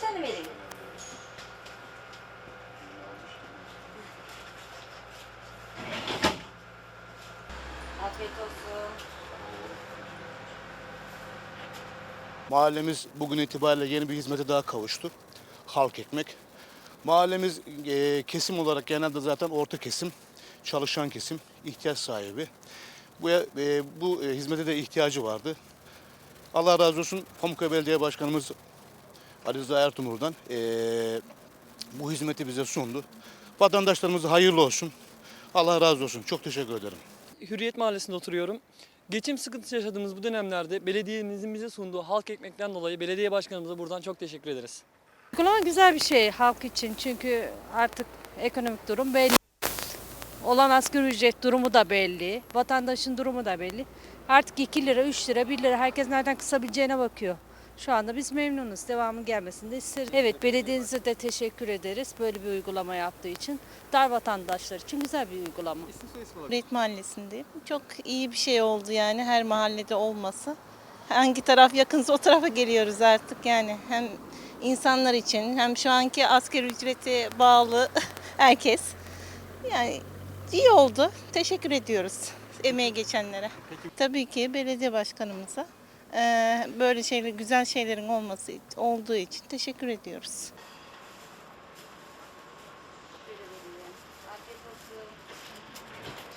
Kaç tane vereyim? Afiyet olsun. Mahallemiz bugün itibariyle yeni bir hizmete daha kavuştu. Halk ekmek. Mahallemiz e, kesim olarak genelde zaten orta kesim, çalışan kesim, ihtiyaç sahibi. Bu, e, bu e, hizmete de ihtiyacı vardı. Allah razı olsun Pamukkale Belediye Başkanımız Ali Rıza Ertuğrul'dan e, bu hizmeti bize sundu. Vatandaşlarımıza hayırlı olsun. Allah razı olsun. Çok teşekkür ederim. Hürriyet Mahallesi'nde oturuyorum. Geçim sıkıntısı yaşadığımız bu dönemlerde belediyemizin bize sunduğu halk ekmekten dolayı belediye başkanımıza buradan çok teşekkür ederiz. Uygulama güzel bir şey halk için çünkü artık ekonomik durum belli. Olan asgari ücret durumu da belli. Vatandaşın durumu da belli. Artık 2 lira, 3 lira, 1 lira herkes nereden kısabileceğine bakıyor. Şu anda biz memnunuz. Devamı gelmesini de isteriz. Evet belediyenize de teşekkür ederiz böyle bir uygulama yaptığı için. Dar vatandaşlar için güzel bir uygulama. Cumhuriyet Mahallesi'ndeyim. Çok iyi bir şey oldu yani her mahallede olması. Hangi taraf yakınsa o tarafa geliyoruz artık yani. Hem insanlar için hem şu anki asgari ücrete bağlı herkes. Yani iyi oldu. Teşekkür ediyoruz emeğe geçenlere. Tabii ki belediye başkanımıza ee, böyle şeyler, güzel şeylerin olması olduğu için teşekkür ediyoruz.